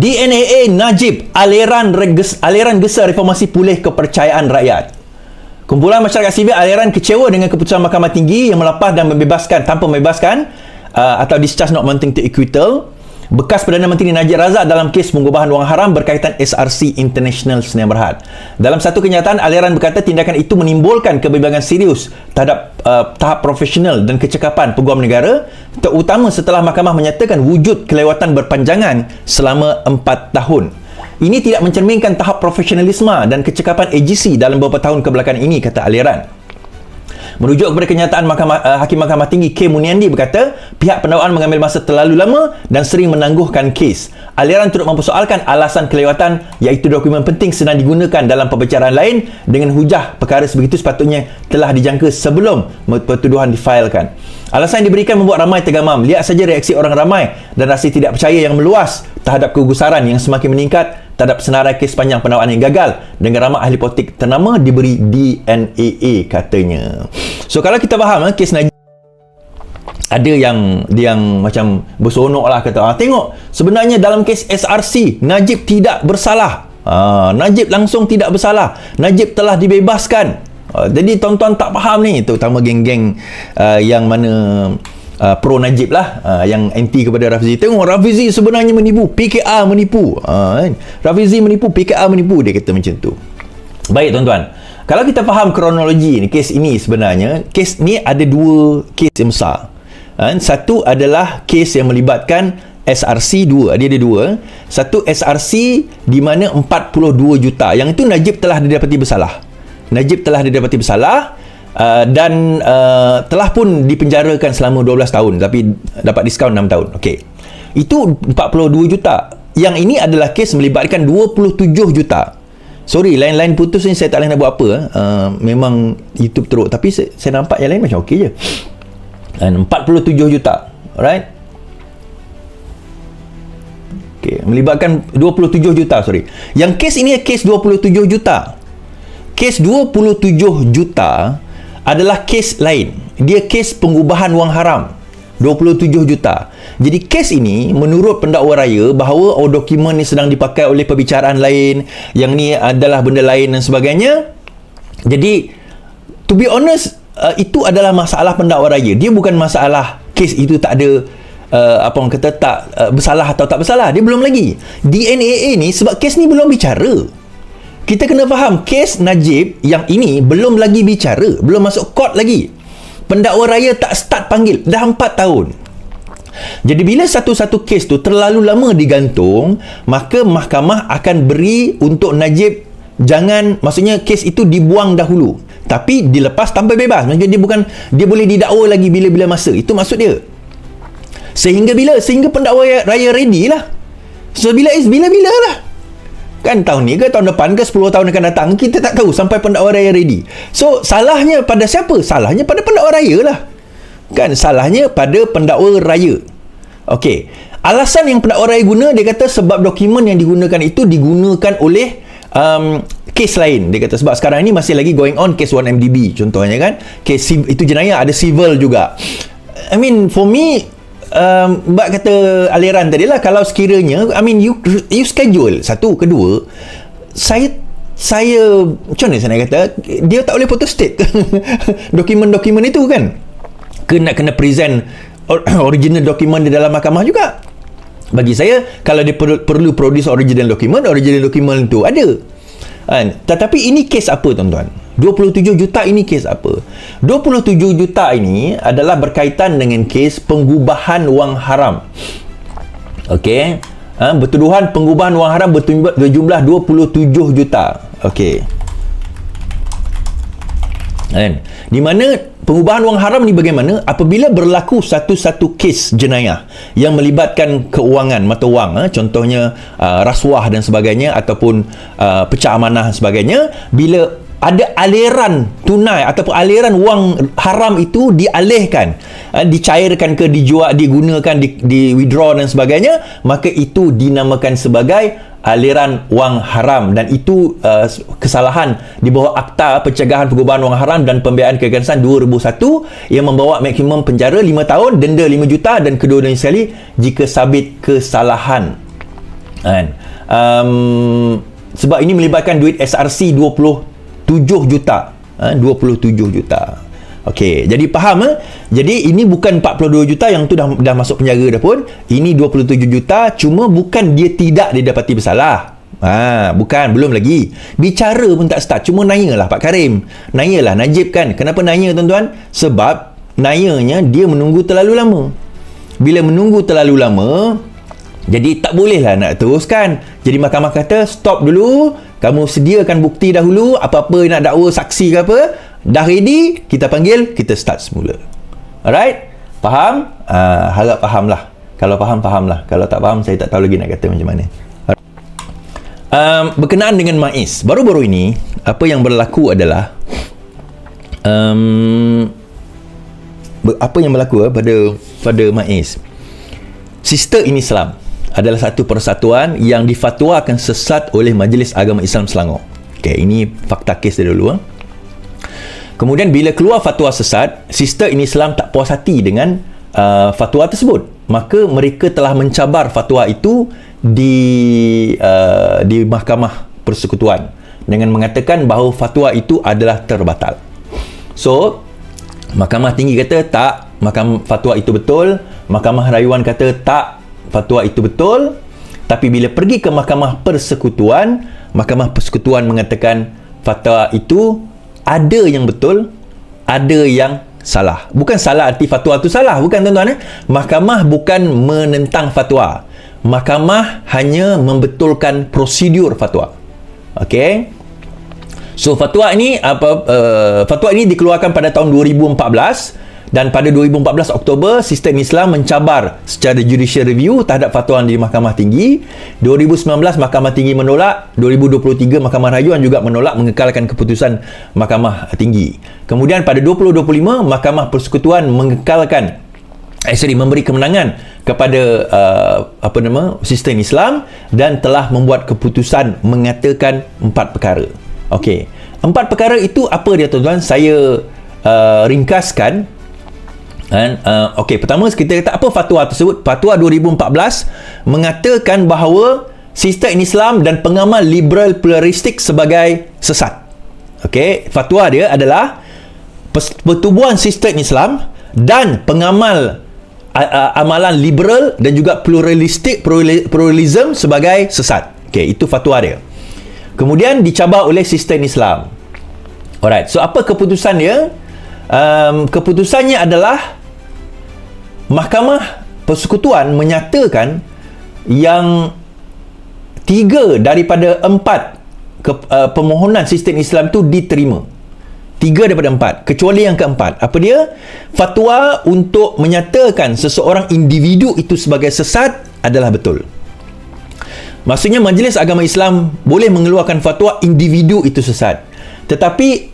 DNAA Najib aliran reges, aliran gesa reformasi pulih kepercayaan rakyat. Kumpulan masyarakat sivil aliran kecewa dengan keputusan Mahkamah Tinggi yang melepas dan membebaskan tanpa membebaskan uh, atau discharge not amounting to acquittal bekas Perdana Menteri Najib Razak dalam kes pengubahan wang haram berkaitan SRC International Sdn Bhd. Dalam satu kenyataan, aliran berkata tindakan itu menimbulkan kebimbangan serius terhadap uh, tahap profesional dan kecekapan peguam negara terutama setelah mahkamah menyatakan wujud kelewatan berpanjangan selama 4 tahun. Ini tidak mencerminkan tahap profesionalisme dan kecekapan AGC dalam beberapa tahun kebelakangan ini, kata aliran. Merujuk kepada kenyataan Mahkamah, uh, Hakim Mahkamah Tinggi K. Muniandi berkata, pihak pendakwaan mengambil masa terlalu lama dan sering menangguhkan kes. Aliran turut mempersoalkan alasan kelewatan iaitu dokumen penting sedang digunakan dalam pembicaraan lain dengan hujah perkara sebegitu sepatutnya telah dijangka sebelum pertuduhan difailkan. Alasan yang diberikan membuat ramai tergamam. Lihat saja reaksi orang ramai dan rasa tidak percaya yang meluas terhadap kegusaran yang semakin meningkat terhadap senarai kes panjang pendakwaan yang gagal dengan ramai ahli politik ternama diberi DNAA katanya. So kalau kita faham eh, kes Najib ada yang yang macam bersonok lah kata ah, tengok sebenarnya dalam kes SRC Najib tidak bersalah. Ah, Najib langsung tidak bersalah. Najib telah dibebaskan. Ah, jadi tuan-tuan tak faham ni. Terutama geng-geng uh, yang mana uh, pro Najib lah uh, yang anti kepada Rafizi. Tengok Rafizi sebenarnya menipu PKR menipu. Uh, kan? Rafizi menipu PKR menipu dia kata macam tu. Baik tuan-tuan. Kalau kita faham kronologi ni kes ini sebenarnya kes ni ada dua kes yang besar. Uh, satu adalah kes yang melibatkan SRC dua. Dia ada dua. Satu SRC di mana 42 juta. Yang itu Najib telah didapati bersalah. Najib telah didapati bersalah Uh, dan uh, telah pun dipenjarakan selama 12 tahun tapi dapat diskaun 6 tahun. Okey. Itu 42 juta. Yang ini adalah kes melibatkan 27 juta. Sorry, lain-lain putus ni saya tak boleh nak buat apa. Uh, memang YouTube teruk. Tapi saya, saya nampak yang lain macam okey je. Dan 47 juta. Alright? Okey, melibatkan 27 juta, sorry. Yang kes ini kes 27 juta. Kes 27 juta adalah kes lain. Dia kes pengubahan wang haram. 27 juta. Jadi kes ini menurut pendakwa raya bahawa oh dokumen ni sedang dipakai oleh perbicaraan lain, yang ni adalah benda lain dan sebagainya. Jadi to be honest uh, itu adalah masalah pendakwa raya. Dia bukan masalah kes itu tak ada uh, apa orang kata tak uh, bersalah atau tak bersalah. Dia belum lagi. DNAA ni sebab kes ni belum bicara kita kena faham kes Najib yang ini belum lagi bicara belum masuk court lagi. Pendakwa raya tak start panggil dah 4 tahun. Jadi bila satu-satu kes tu terlalu lama digantung maka mahkamah akan beri untuk Najib jangan maksudnya kes itu dibuang dahulu. Tapi dilepas tanpa bebas. Maksudnya dia bukan dia boleh didakwa lagi bila-bila masa. Itu maksud dia. Sehingga bila? Sehingga pendakwa raya ready lah. So bila is bila-bila lah kan tahun ni ke tahun depan ke 10 tahun akan datang kita tak tahu sampai pendakwa raya ready. So salahnya pada siapa? Salahnya pada pendakwa raya lah. Kan? Salahnya pada pendakwa raya. Okey, alasan yang pendakwa raya guna dia kata sebab dokumen yang digunakan itu digunakan oleh um, kes lain. Dia kata sebab sekarang ini masih lagi going on case 1MDB contohnya kan? Kes itu jenayah ada civil juga. I mean for me um, Mbak kata aliran tadi lah kalau sekiranya I mean you you schedule satu kedua saya saya macam mana saya nak kata dia tak boleh photo state dokumen-dokumen itu kan? Kena kena present original dokumen di dalam mahkamah juga? Bagi saya kalau dia perlu, perlu produce original dokumen original dokumen itu ada. Kan? Tetapi ini kes apa tuan-tuan 27 juta ini kes apa? 27 juta ini adalah berkaitan dengan kes pengubahan wang haram. Okey. Ha, bertuduhan pengubahan wang haram berjumlah 27 juta. Okey. Kan? Di mana pengubahan wang haram ni bagaimana? Apabila berlaku satu-satu kes jenayah yang melibatkan keuangan mata wang, ha? contohnya uh, rasuah dan sebagainya ataupun uh, pecah amanah dan sebagainya, bila ada aliran tunai ataupun aliran wang haram itu dialihkan uh, dicairkan ke dijual digunakan di, di withdraw dan sebagainya maka itu dinamakan sebagai aliran wang haram dan itu uh, kesalahan di bawah akta pencegahan pengubahan wang haram dan pembiayaan keganasan 2001 yang membawa maksimum penjara 5 tahun denda 5 juta dan kedua-duanya sekali jika sabit kesalahan Kan? Um, sebab ini melibatkan duit SRC 27 juta. Ha, 27 juta. Okey, jadi faham eh? Jadi ini bukan 42 juta yang tu dah dah masuk penjara dah pun. Ini 27 juta cuma bukan dia tidak didapati bersalah. Ha, bukan, belum lagi. Bicara pun tak start. Cuma nanyalah Pak Karim. Nanyalah Najib kan. Kenapa nanya tuan-tuan? Sebab nanyanya dia menunggu terlalu lama. Bila menunggu terlalu lama, jadi tak bolehlah nak teruskan. Jadi mahkamah kata stop dulu. Kamu sediakan bukti dahulu. Apa-apa nak dakwa saksi ke apa. Dah ready, kita panggil, kita start semula. Alright? Faham? Uh, harap faham lah. Kalau faham, faham lah. Kalau tak faham, saya tak tahu lagi nak kata macam mana. Um, berkenaan dengan Maiz, baru-baru ini, apa yang berlaku adalah um, apa yang berlaku eh, pada pada Maiz Sister in Islam adalah satu persatuan yang difatwakan sesat oleh Majlis Agama Islam Selangor Okay, ini fakta kes dari dulu eh. kemudian bila keluar fatwa sesat Sister in Islam tak puas hati dengan uh, fatwa tersebut maka mereka telah mencabar fatwa itu di uh, di mahkamah persekutuan dengan mengatakan bahawa fatwa itu adalah terbatal so Mahkamah tinggi kata tak, mahkamah fatwa itu betul. Mahkamah rayuan kata tak, fatwa itu betul. Tapi bila pergi ke mahkamah persekutuan, mahkamah persekutuan mengatakan fatwa itu ada yang betul, ada yang salah. Bukan salah arti fatwa itu salah, bukan tuan-tuan eh. Mahkamah bukan menentang fatwa. Mahkamah hanya membetulkan prosedur fatwa. Okey. So fatwa ini apa uh, fatwa ini dikeluarkan pada tahun 2014 dan pada 2014 Oktober sistem Islam mencabar secara judicial review terhadap fatwa di Mahkamah Tinggi 2019 Mahkamah Tinggi menolak 2023 Mahkamah Rayuan juga menolak mengekalkan keputusan Mahkamah Tinggi kemudian pada 2025 Mahkamah Persekutuan mengekalkan eh sorry memberi kemenangan kepada uh, apa nama sistem Islam dan telah membuat keputusan mengatakan empat perkara Okey. Empat perkara itu apa dia tuan-tuan? Saya uh, ringkaskan. Dan uh, okey, pertama kita kata apa fatwa tersebut? Fatwa 2014 mengatakan bahawa sistem Islam dan pengamal liberal pluralistik sebagai sesat. Okey, fatwa dia adalah pertubuhan sistem Islam dan pengamal uh, uh, amalan liberal dan juga pluralistik pluralism sebagai sesat. Okey, itu fatwa dia. Kemudian dicabar oleh sistem Islam. Alright, so apa keputusan dia? Um, keputusannya adalah Mahkamah Persekutuan menyatakan yang tiga daripada empat ke, uh, permohonan sistem Islam itu diterima. Tiga daripada empat. Kecuali yang keempat. Apa dia? Fatwa untuk menyatakan seseorang individu itu sebagai sesat adalah betul. Maksudnya Majlis Agama Islam boleh mengeluarkan fatwa individu itu sesat. Tetapi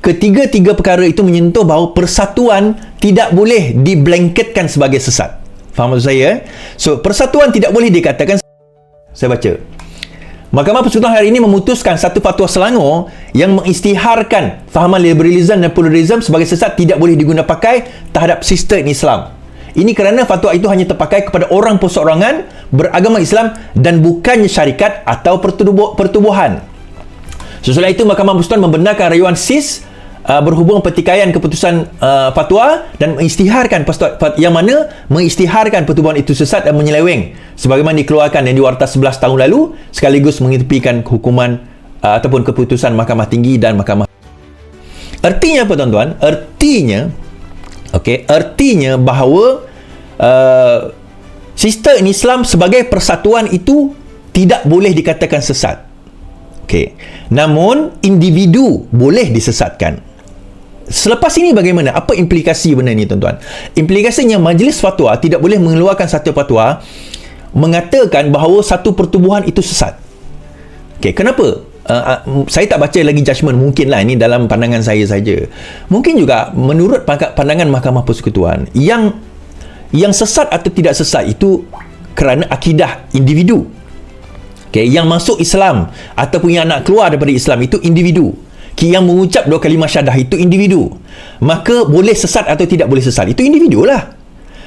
ketiga-tiga perkara itu menyentuh bahawa persatuan tidak boleh diblanketkan sebagai sesat. Faham maksud saya? So, persatuan tidak boleh dikatakan saya baca. Mahkamah Persekutuan hari ini memutuskan satu fatwa Selangor yang mengistiharkan fahaman liberalism dan pluralism sebagai sesat tidak boleh digunakan pakai terhadap sistem Islam. Ini kerana fatwa itu hanya terpakai kepada orang perseorangan beragama Islam dan bukannya syarikat atau pertubuhan. Sesudah itu Mahkamah Persekutuan membenarkan rayuan SIS uh, berhubung pertikaian keputusan uh, fatwa dan mengistiharkan yang mana mengistiharkan pertubuhan itu sesat dan menyeleweng sebagaimana dikeluarkan yang diwarta 11 tahun lalu sekaligus mengetepikan hukuman uh, ataupun keputusan Mahkamah Tinggi dan Mahkamah Artinya apa tuan-tuan? Artinya Okey, artinya bahawa uh, sistem Islam sebagai persatuan itu tidak boleh dikatakan sesat. Okey. Namun individu boleh disesatkan. Selepas ini bagaimana? Apa implikasi benda ini tuan-tuan? Implikasinya majlis fatwa tidak boleh mengeluarkan satu fatwa mengatakan bahawa satu pertubuhan itu sesat. Okey, kenapa? uh, uh, saya tak baca lagi judgement mungkinlah ini dalam pandangan saya saja mungkin juga menurut pandangan mahkamah persekutuan yang yang sesat atau tidak sesat itu kerana akidah individu okay, yang masuk Islam ataupun yang nak keluar daripada Islam itu individu yang mengucap dua kalimah syahadah itu individu. Maka boleh sesat atau tidak boleh sesat itu individu lah.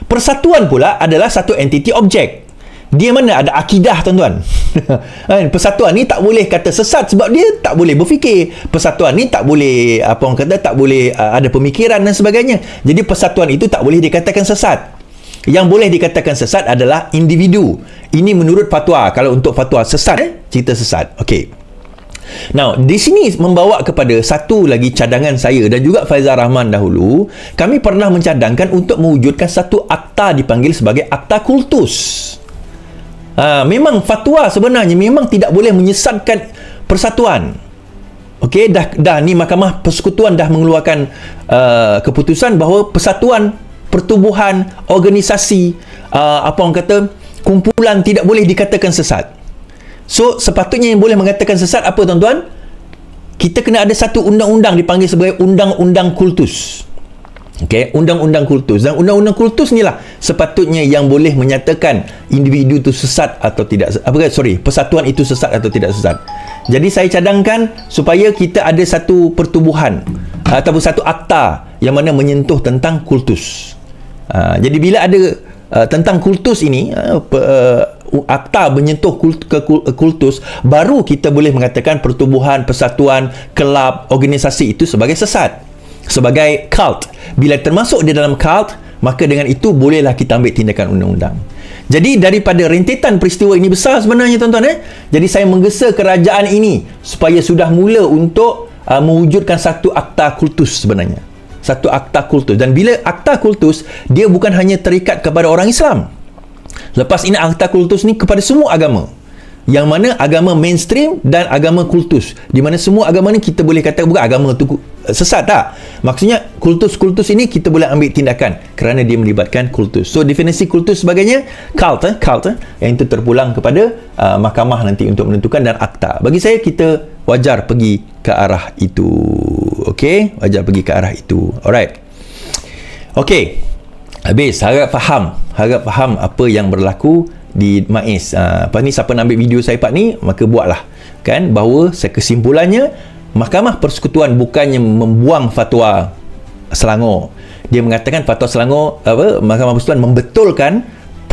Persatuan pula adalah satu entiti objek. Dia mana ada akidah tuan-tuan. Kan? persatuan ni tak boleh kata sesat sebab dia tak boleh berfikir. Persatuan ni tak boleh apa orang kata tak boleh uh, ada pemikiran dan sebagainya. Jadi persatuan itu tak boleh dikatakan sesat. Yang boleh dikatakan sesat adalah individu. Ini menurut fatwa. Kalau untuk fatwa sesat eh? cerita sesat. Okey Now, di sini membawa kepada satu lagi cadangan saya dan juga Faizal Rahman dahulu, kami pernah mencadangkan untuk mewujudkan satu akta dipanggil sebagai akta kultus. Ha, memang fatwa sebenarnya memang tidak boleh menyesatkan persatuan. Okey, dah dah ni Mahkamah Persekutuan dah mengeluarkan uh, keputusan bahawa persatuan pertubuhan organisasi uh, apa orang kata kumpulan tidak boleh dikatakan sesat. So, sepatutnya yang boleh mengatakan sesat apa tuan-tuan? Kita kena ada satu undang-undang dipanggil sebagai undang-undang kultus. Okey, undang-undang kultus dan undang-undang kultus ni lah sepatutnya yang boleh menyatakan individu itu sesat atau tidak apa kata sorry, persatuan itu sesat atau tidak sesat. Jadi saya cadangkan supaya kita ada satu pertubuhan ataupun satu akta yang mana menyentuh tentang kultus. Uh, jadi bila ada uh, tentang kultus ini uh, uh, akta menyentuh ke kultus baru kita boleh mengatakan pertubuhan, persatuan, kelab, organisasi itu sebagai sesat sebagai cult. Bila termasuk di dalam cult, maka dengan itu bolehlah kita ambil tindakan undang-undang. Jadi daripada rentetan peristiwa ini besar sebenarnya tuan-tuan eh. Jadi saya menggesa kerajaan ini supaya sudah mula untuk uh, mewujudkan satu akta kultus sebenarnya. Satu akta kultus dan bila akta kultus dia bukan hanya terikat kepada orang Islam. Lepas ini akta kultus ni kepada semua agama. Yang mana agama mainstream dan agama kultus. Di mana semua agama ni kita boleh kata bukan agama tu sesat tak? Maksudnya kultus-kultus ini kita boleh ambil tindakan kerana dia melibatkan kultus. So definisi kultus sebagainya cult eh? cult eh? yang itu terpulang kepada uh, mahkamah nanti untuk menentukan dan akta. Bagi saya kita wajar pergi ke arah itu. Ok wajar pergi ke arah itu. Alright. Ok habis harap faham harap faham apa yang berlaku di MAIS. Uh, lepas ni siapa nak ambil video saya part ni, maka buatlah. Kan? Bahawa kesimpulannya, Mahkamah Persekutuan bukannya membuang fatwa Selangor. Dia mengatakan fatwa Selangor, apa, Mahkamah Persekutuan membetulkan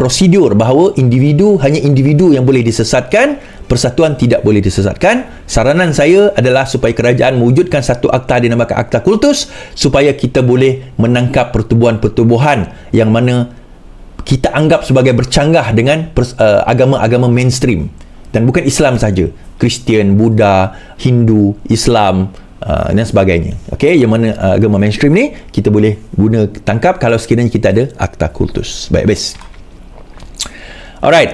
prosedur bahawa individu hanya individu yang boleh disesatkan persatuan tidak boleh disesatkan. Saranan saya adalah supaya kerajaan mewujudkan satu akta dinamakan akta kultus supaya kita boleh menangkap pertubuhan-pertubuhan yang mana kita anggap sebagai bercanggah dengan uh, agama-agama mainstream. Dan bukan Islam saja. Kristian, Buddha, Hindu, Islam uh, dan sebagainya. Okey yang mana uh, agama mainstream ni kita boleh guna tangkap kalau sekiranya kita ada akta kultus. Baik bes alright